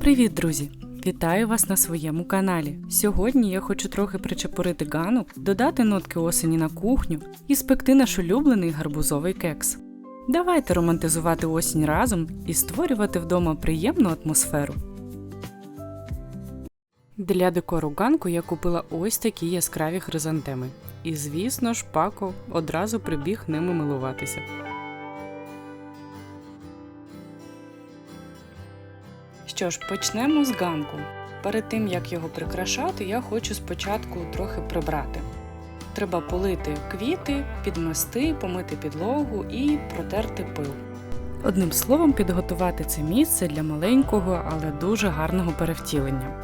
Привіт, друзі! Вітаю вас на своєму каналі. Сьогодні я хочу трохи причепурити ганок, додати нотки осені на кухню і спекти наш улюблений гарбузовий кекс. Давайте романтизувати осінь разом і створювати вдома приємну атмосферу. Для декору ганку я купила ось такі яскраві хризантеми. І звісно ж, пако одразу прибіг ними милуватися. Що ж, почнемо з ганку. Перед тим як його прикрашати, я хочу спочатку трохи прибрати. Треба полити квіти, підмести, помити підлогу і протерти пил. Одним словом, підготувати це місце для маленького, але дуже гарного перевтілення.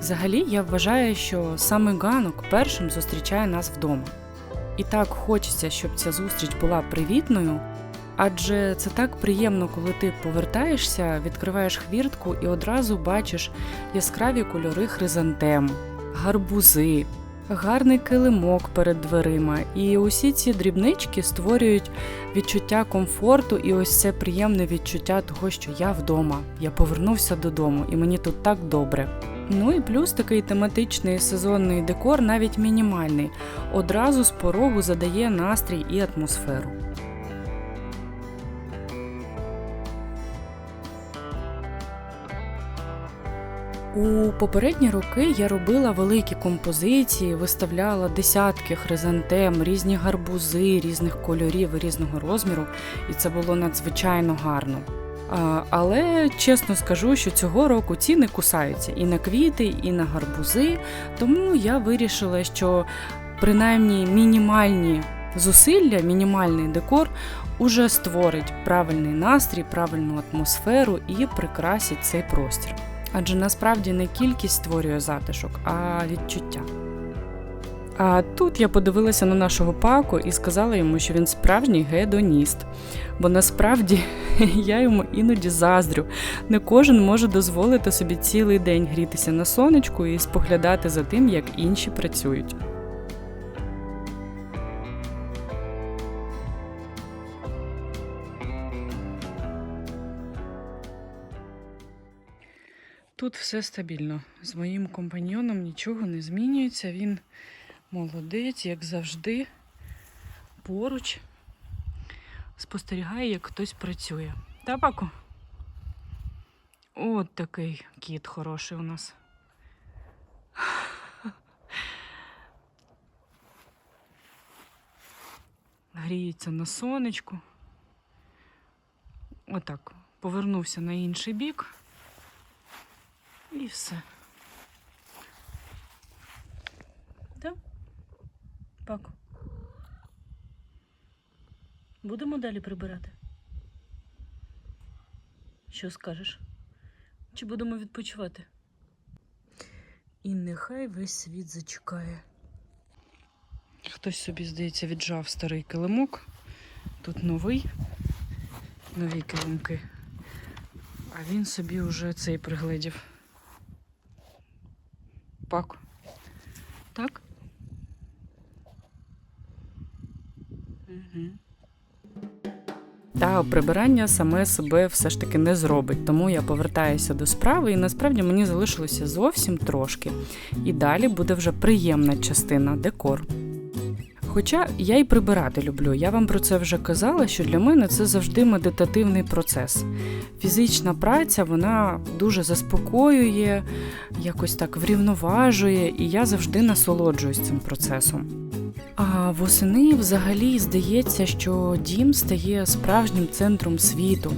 Взагалі, я вважаю, що саме ганок першим зустрічає нас вдома. І так хочеться, щоб ця зустріч була привітною, адже це так приємно, коли ти повертаєшся, відкриваєш хвіртку і одразу бачиш яскраві кольори хризантем, гарбузи, гарний килимок перед дверима. І усі ці дрібнички створюють відчуття комфорту і ось це приємне відчуття того, що я вдома, я повернувся додому, і мені тут так добре. Ну і плюс такий тематичний сезонний декор, навіть мінімальний, одразу з порогу задає настрій і атмосферу. У попередні роки я робила великі композиції, виставляла десятки хризантем, різні гарбузи різних кольорів і різного розміру, і це було надзвичайно гарно. А, Але чесно скажу, що цього року ціни кусаються і на квіти, і на гарбузи, тому я вирішила, що принаймні мінімальні зусилля, мінімальний декор уже створить правильний настрій, правильну атмосферу і прикрасить цей простір. Адже насправді не кількість створює затишок, а відчуття. А тут я подивилася на нашого паку і сказала йому, що він справжній гедоніст. Бо насправді я йому іноді заздрю. Не кожен може дозволити собі цілий день грітися на сонечку і споглядати за тим, як інші працюють. Тут все стабільно. З моїм компаньйоном нічого не змінюється. Він молодець, як завжди, поруч спостерігає, як хтось працює. Та, Паку? От такий кіт хороший у нас. Гріється на сонечку. Отак. Повернувся на інший бік. І все. Так? Пако. Будемо далі прибирати? Що скажеш? Чи будемо відпочивати? І нехай весь світ зачекає. Хтось собі, здається, віджав старий килимок. Тут новий, нові килимки. А він собі вже цей пригледів. Пак. Так? Та прибирання саме себе все ж таки не зробить, тому я повертаюся до справи, і насправді мені залишилося зовсім трошки. І далі буде вже приємна частина декор. Хоча я й прибирати люблю, я вам про це вже казала, що для мене це завжди медитативний процес. Фізична праця вона дуже заспокоює, якось так врівноважує, і я завжди насолоджуюсь цим процесом. А восени взагалі здається, що дім стає справжнім центром світу,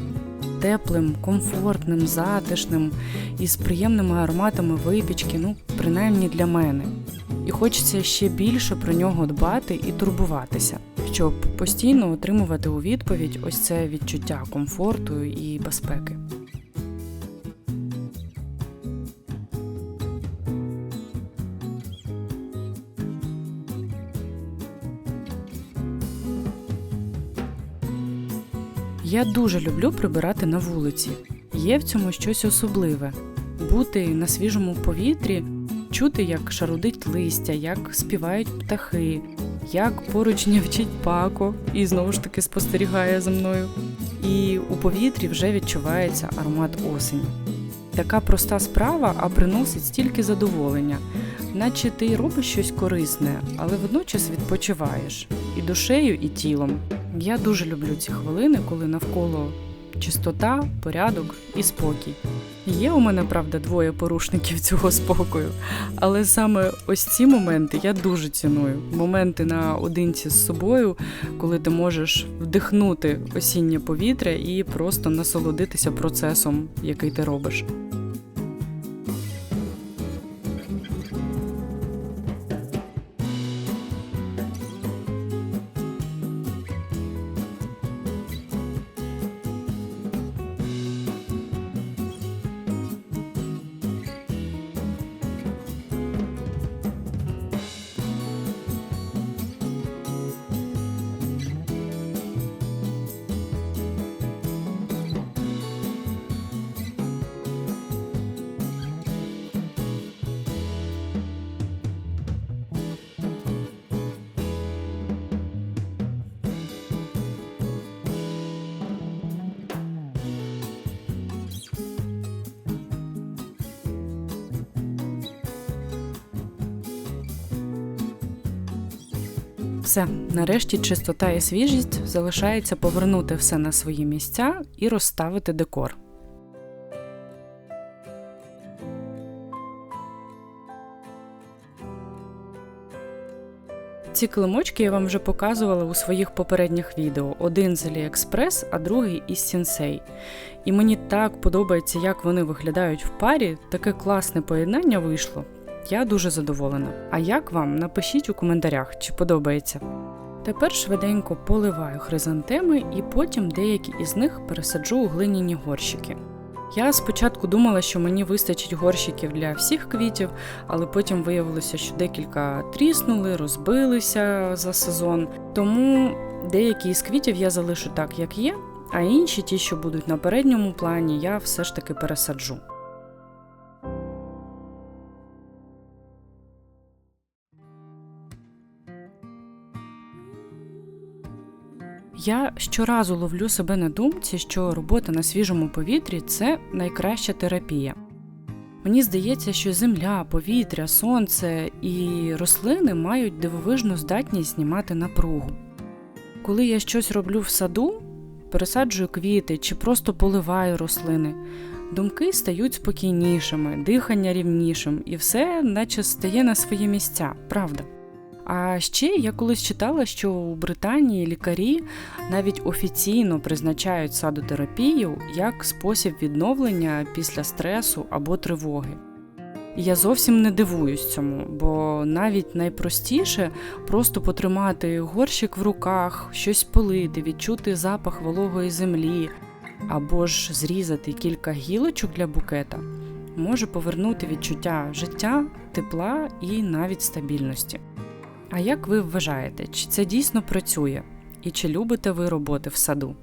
теплим, комфортним, затишним і з приємними ароматами випічки, ну, принаймні для мене. І хочеться ще більше про нього дбати і турбуватися, щоб постійно отримувати у відповідь ось це відчуття комфорту і безпеки. Я дуже люблю прибирати на вулиці. Є в цьому щось особливе бути на свіжому повітрі, чути, як шарудить листя, як співають птахи, як поруч нявчить пако і знову ж таки спостерігає за мною. і у повітрі вже відчувається аромат осені. Така проста справа, а приносить стільки задоволення, наче ти робиш щось корисне, але водночас відпочиваєш і душею, і тілом. Я дуже люблю ці хвилини, коли навколо чистота, порядок і спокій. Є у мене, правда, двоє порушників цього спокою, але саме ось ці моменти я дуже ціную. Моменти наодинці з собою, коли ти можеш вдихнути осіннє повітря і просто насолодитися процесом, який ти робиш. Все, нарешті чистота і свіжість залишається повернути все на свої місця і розставити декор. Ці килимочки я вам вже показувала у своїх попередніх відео. Один з AliExpress, а другий із Sensei. І мені так подобається, як вони виглядають в парі. Таке класне поєднання вийшло. Я дуже задоволена. А як вам? Напишіть у коментарях, чи подобається. Тепер швиденько поливаю хризантеми і потім деякі із них пересаджу у глиняні горщики. Я спочатку думала, що мені вистачить горщиків для всіх квітів, але потім виявилося, що декілька тріснули, розбилися за сезон. Тому деякі із квітів я залишу так, як є, а інші, ті, що будуть на передньому плані, я все ж таки пересаджу. Я щоразу ловлю себе на думці, що робота на свіжому повітрі це найкраща терапія. Мені здається, що земля, повітря, сонце і рослини мають дивовижну здатність знімати напругу. Коли я щось роблю в саду, пересаджую квіти чи просто поливаю рослини, думки стають спокійнішими, дихання рівнішим, і все наче стає на свої місця, правда. А ще я колись читала, що у Британії лікарі навіть офіційно призначають садотерапію як спосіб відновлення після стресу або тривоги. Я зовсім не дивуюсь цьому, бо навіть найпростіше просто потримати горщик в руках, щось полити, відчути запах вологої землі, або ж зрізати кілька гілочок для букета, може повернути відчуття життя, тепла і навіть стабільності. А як ви вважаєте, чи це дійсно працює? І чи любите ви роботи в саду?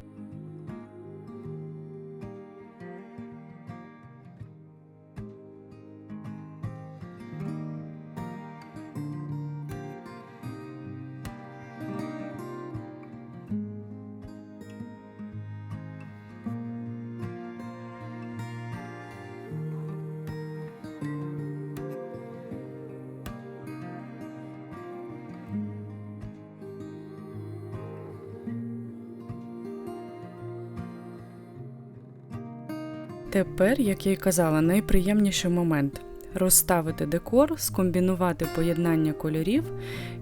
Тепер, як я й казала, найприємніший момент розставити декор, скомбінувати поєднання кольорів,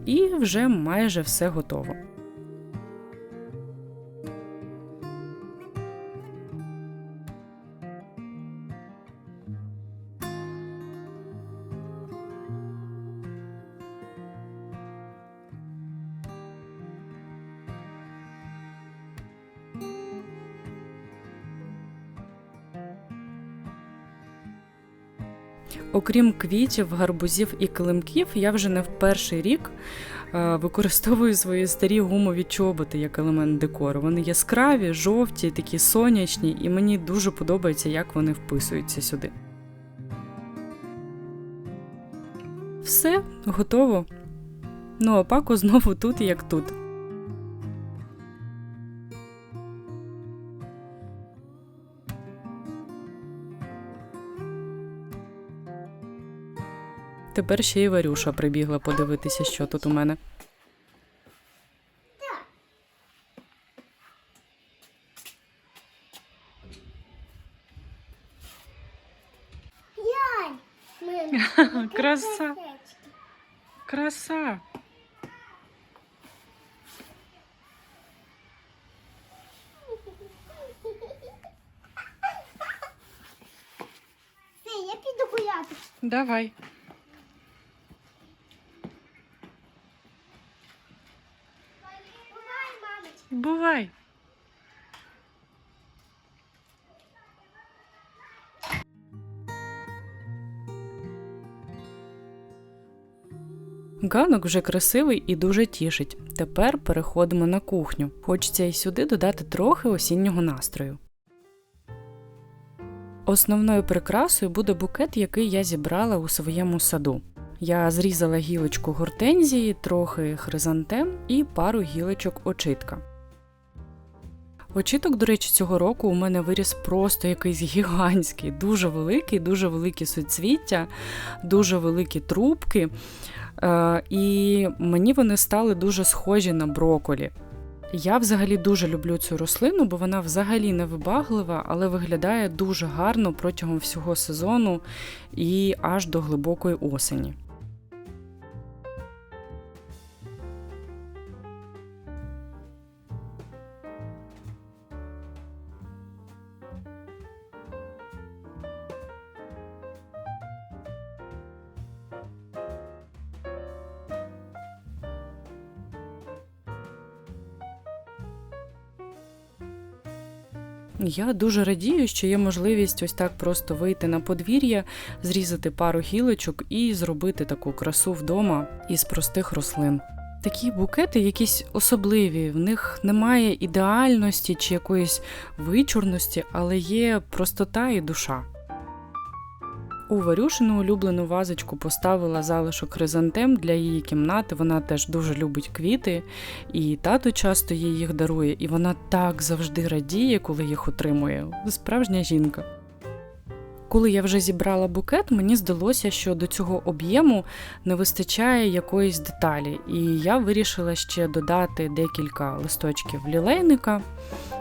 і вже майже все готово. Окрім квітів, гарбузів і килимків, я вже не в перший рік е, використовую свої старі гумові чоботи як елемент декору. Вони яскраві, жовті, такі сонячні, і мені дуже подобається, як вони вписуються сюди. Все, готово. Ну а пако знову тут, як тут. Тепер ще й Варюша прибігла подивитися, що тут у мене. Краса. Краса. Давай. Ганок вже красивий і дуже тішить. Тепер переходимо на кухню. Хочеться і сюди додати трохи осіннього настрою. Основною прикрасою буде букет, який я зібрала у своєму саду. Я зрізала гілочку гортензії, трохи хризантем і пару гілочок очитка. Очіток, до речі, цього року у мене виріс просто якийсь гігантський, дуже великий, дуже великі суцвіття, дуже великі трубки. Е, і мені вони стали дуже схожі на броколі. Я взагалі дуже люблю цю рослину, бо вона взагалі не вибаглива, але виглядає дуже гарно протягом всього сезону і аж до глибокої осені. Я дуже радію, що є можливість ось так просто вийти на подвір'я, зрізати пару гілочок і зробити таку красу вдома із простих рослин. Такі букети якісь особливі, в них немає ідеальності чи якоїсь вичурності, але є простота і душа. У Варюшину улюблену вазочку поставила залишок хризантем для її кімнати. Вона теж дуже любить квіти, і тато часто їй їх дарує, і вона так завжди радіє, коли їх отримує. Справжня жінка. Коли я вже зібрала букет, мені здалося, що до цього об'єму не вистачає якоїсь деталі, і я вирішила ще додати декілька листочків лілейника,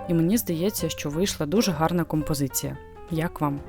і мені здається, що вийшла дуже гарна композиція. Як вам?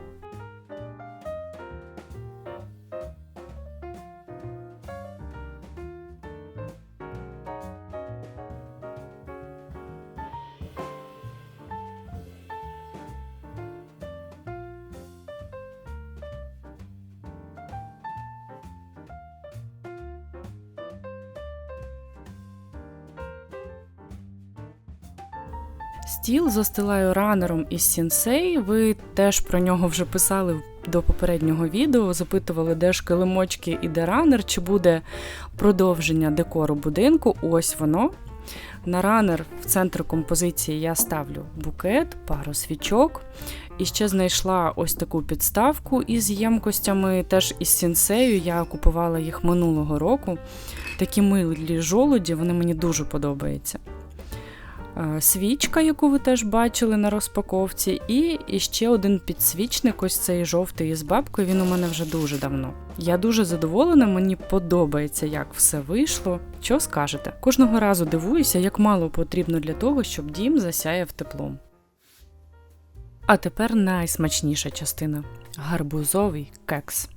Застилаю ранером із сінсей. Ви теж про нього вже писали до попереднього відео, запитували, де ж килимочки і де ранер, чи буде продовження декору будинку. Ось воно. На ранер в центр композиції я ставлю букет, пару свічок. І ще знайшла ось таку підставку із ємкостями, теж із сінсею. Я купувала їх минулого року. Такі милі жолуді, вони мені дуже подобаються. Е, Свічка, яку ви теж бачили на розпаковці, і ще один підсвічник, ось цей жовтий із бабкою. Він у мене вже дуже давно. Я дуже задоволена, мені подобається, як все вийшло. Що скажете? Кожного разу дивуюся, як мало потрібно для того, щоб дім засяяв теплом. А тепер найсмачніша частина гарбузовий кекс.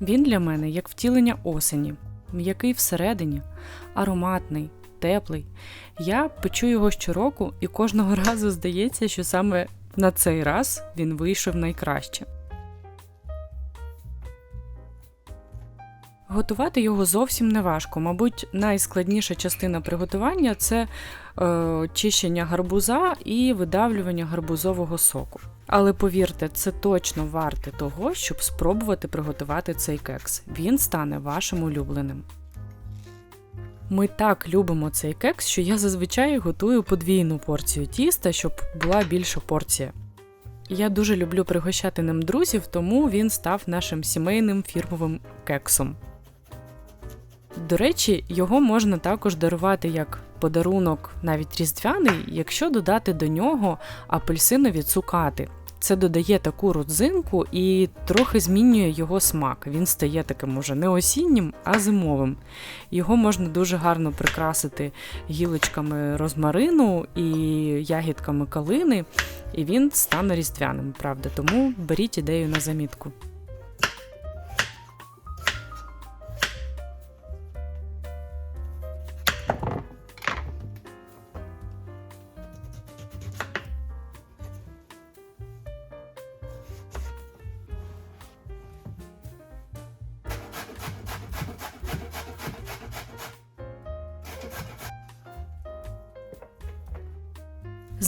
Він для мене як втілення осені, м'який всередині, ароматний, теплий. Я печу його щороку, і кожного разу здається, що саме на цей раз він вийшов найкраще. Готувати його зовсім не важко. Мабуть, найскладніша частина приготування це е, чищення гарбуза і видавлювання гарбузового соку. Але повірте, це точно варте того, щоб спробувати приготувати цей кекс. Він стане вашим улюбленим. Ми так любимо цей кекс, що я зазвичай готую подвійну порцію тіста, щоб була більша порція. Я дуже люблю пригощати ним друзів, тому він став нашим сімейним фірмовим кексом. До речі, його можна також дарувати як подарунок, навіть різдвяний, якщо додати до нього апельсинові цукати. Це додає таку родзинку і трохи змінює його смак. Він стає таким уже не осіннім, а зимовим. Його можна дуже гарно прикрасити гілочками розмарину і ягідками калини, і він стане різдвяним, правда. Тому беріть ідею на замітку.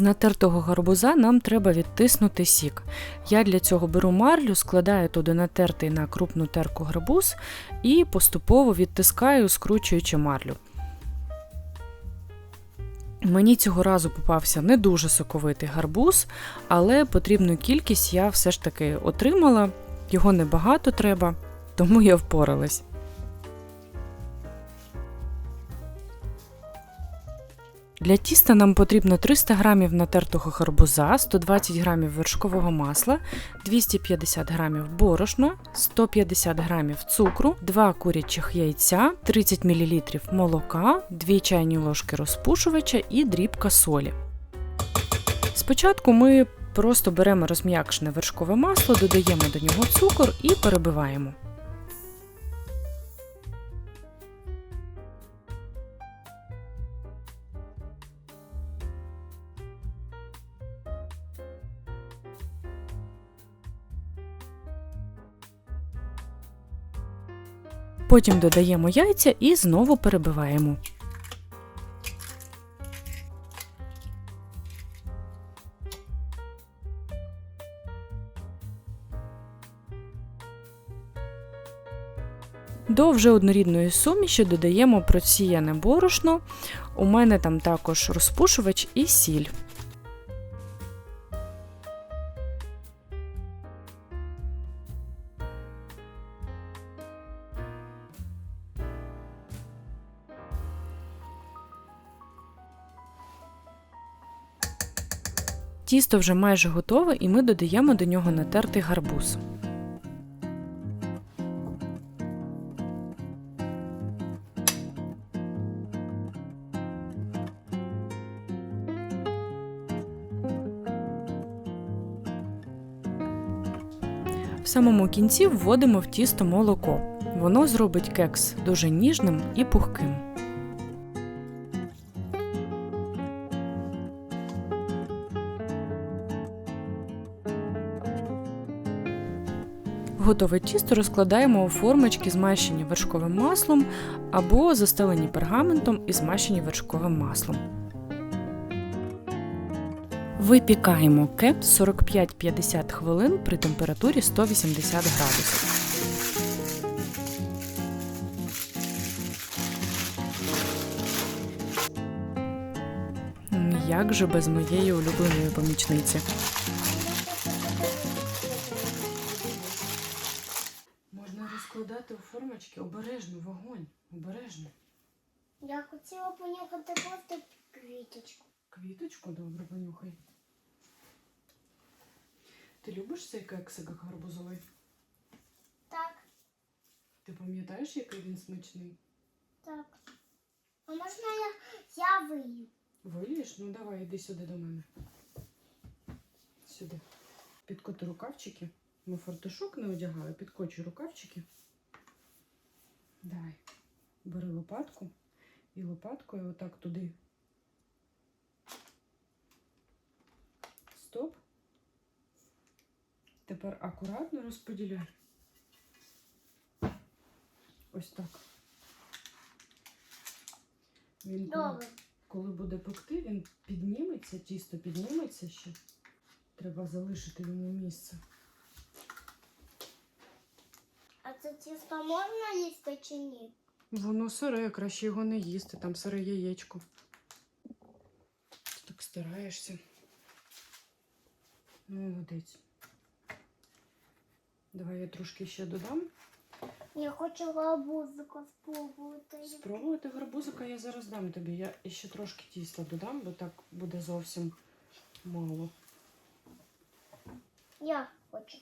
Натертого гарбуза нам треба відтиснути сік. Я для цього беру марлю, складаю туди натертий на крупну терку гарбуз і поступово відтискаю, скручуючи марлю. Мені цього разу попався не дуже соковитий гарбуз, але потрібну кількість я все ж таки отримала. Його небагато треба, тому я впоралась. Для тіста нам потрібно 300 г натертого гарбуза, 120 г вершкового масла, 250 г борошна, 150 г цукру, 2 курячих яйця, 30 мл молока, 2 чайні ложки розпушувача і дрібка солі. Спочатку ми просто беремо розм'якшене вершкове масло, додаємо до нього цукор і перебиваємо. Потім додаємо яйця і знову перебиваємо. До вже однорідної суміші додаємо просіяне борошно. У мене там також розпушувач і сіль. Тісто вже майже готове, і ми додаємо до нього натертий гарбуз. В самому кінці вводимо в тісто молоко. Воно зробить кекс дуже ніжним і пухким. Готове тісто розкладаємо у формочки, змащені вершковим маслом або застелені пергаментом і змащені вершковим маслом. Випікаємо кеп 45-50 хвилин при температурі 180 градусів. Як же без моєї улюбленої помічниці? Формочки обережно вогонь. Обережно. Я хотіла понюхати просто квіточку. Квіточку добре понюхай. Ти любиш цей кексик гарбузовий? Так, Ти пам'ятаєш, який він смачний? так. А можна я, я вию? Вилієш? Ну давай, іди сюди до мене. Сюди. Підкоти рукавчики. Ну, фартушок не одягаю, підкочу рукавчики. Давай. Бери лопатку і лопаткою отак туди. Стоп. Тепер акуратно розподіляй. Ось так. Він коли- коли буде пекти, він підніметься, тісто підніметься ще. Треба залишити йому місце. А це тісто можна їсти чи ні? Воно сире, краще його не їсти, там сире яєчко. Ти так стараєшся. Молодець. Давай я трошки ще додам. Я хочу гарбузика спробувати. Спробувати гарбузика я зараз дам тобі. Я ще трошки тіста додам, бо так буде зовсім мало. Я хочу.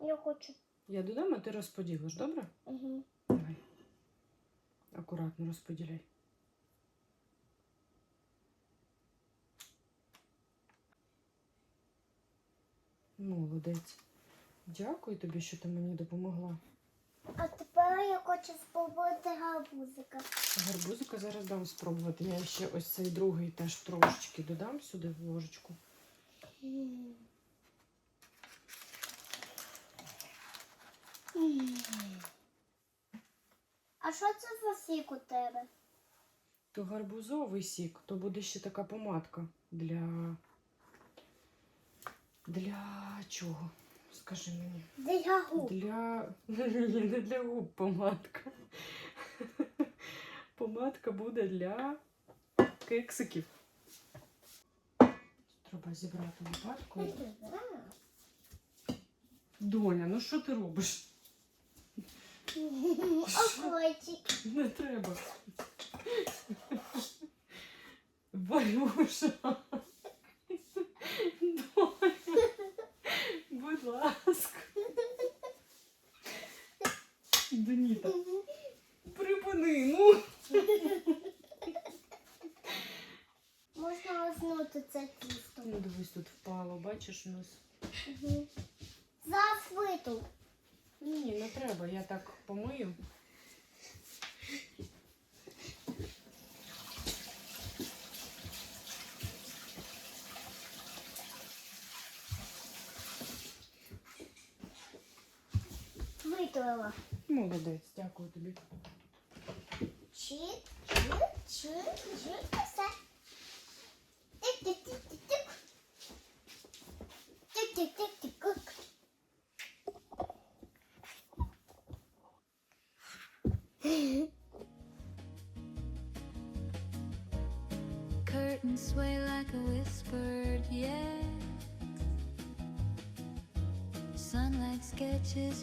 Я хочу. Я додам, а ти розподілиш, добре? Угу. Давай. Акуратно розподіляй. Молодець. Дякую тобі, що ти мені допомогла. А тепер я хочу спробувати гарбузика. Гарбузика зараз дам спробувати. Я ще ось цей другий теж трошечки додам сюди в ложечку. А що це за сік у тебе? То гарбузовий сік, то буде ще така помадка для. Для чого? Скажи мені. Для губ. Для. Ні, не для губ помадка. Помадка буде для кексиків. Треба зібрати лопаткою. Доня, ну що ти робиш? Окольчик. Не треба. Доня. Будь ласка. Доніта, припини, ну. Можна рознути це тісто. Ну, дивись, тут впало, бачиш у нас. Угу. Зараз. Ні, не треба, я так you.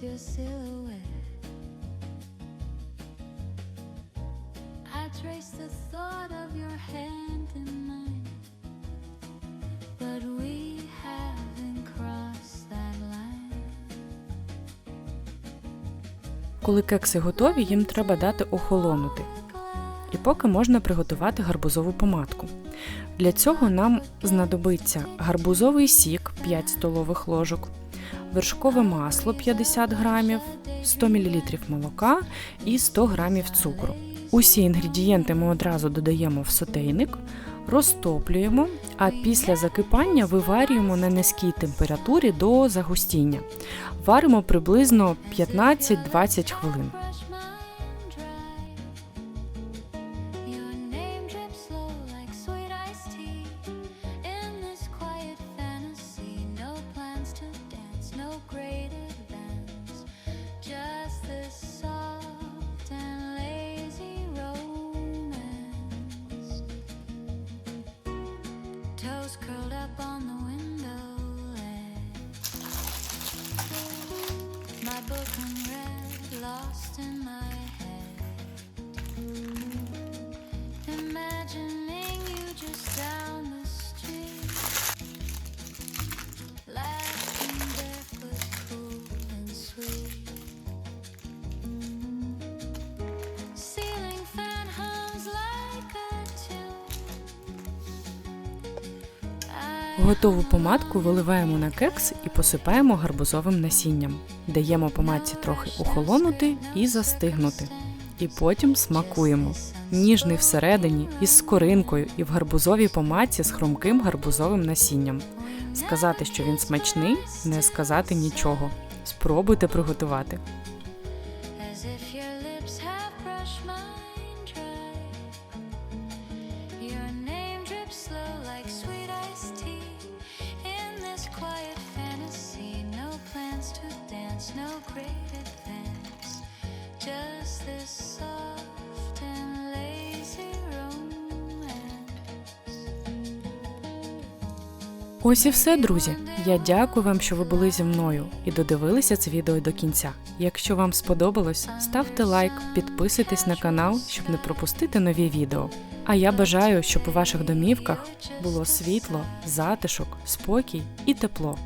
Your silhouette. I trace the thought of your hand in mine, but we haven't crossed that line. Коли кекси готові, їм треба дати охолонути. І поки можна приготувати гарбузову помадку. Для цього нам знадобиться гарбузовий сік 5 столових ложок, вершкове масло 50 грамів, 100 мл молока і 100 грамів цукру. Усі інгредієнти ми одразу додаємо в сотейник, розтоплюємо, а після закипання виварюємо на низькій температурі до загустіння. Варимо приблизно 15-20 хвилин. My book unread, lost in my head. Imagining Готову помадку виливаємо на кекс і посипаємо гарбузовим насінням. Даємо помадці трохи охолонути і застигнути. І потім смакуємо. Ніжний всередині із скоринкою і в гарбузовій помадці з хрумким гарбузовим насінням. Сказати, що він смачний, не сказати нічого. Спробуйте приготувати. Your name drips slow like quiet fantasy, no plans to dance, no great advance. Just this soft and lazy romance. Ось і все, друзі. Я дякую вам, що ви були зі мною і додивилися це відео до кінця. Якщо вам сподобалось, ставте лайк, підписуйтесь на канал, щоб не пропустити нові відео. А я бажаю, щоб у ваших домівках було світло, затишок, спокій і тепло.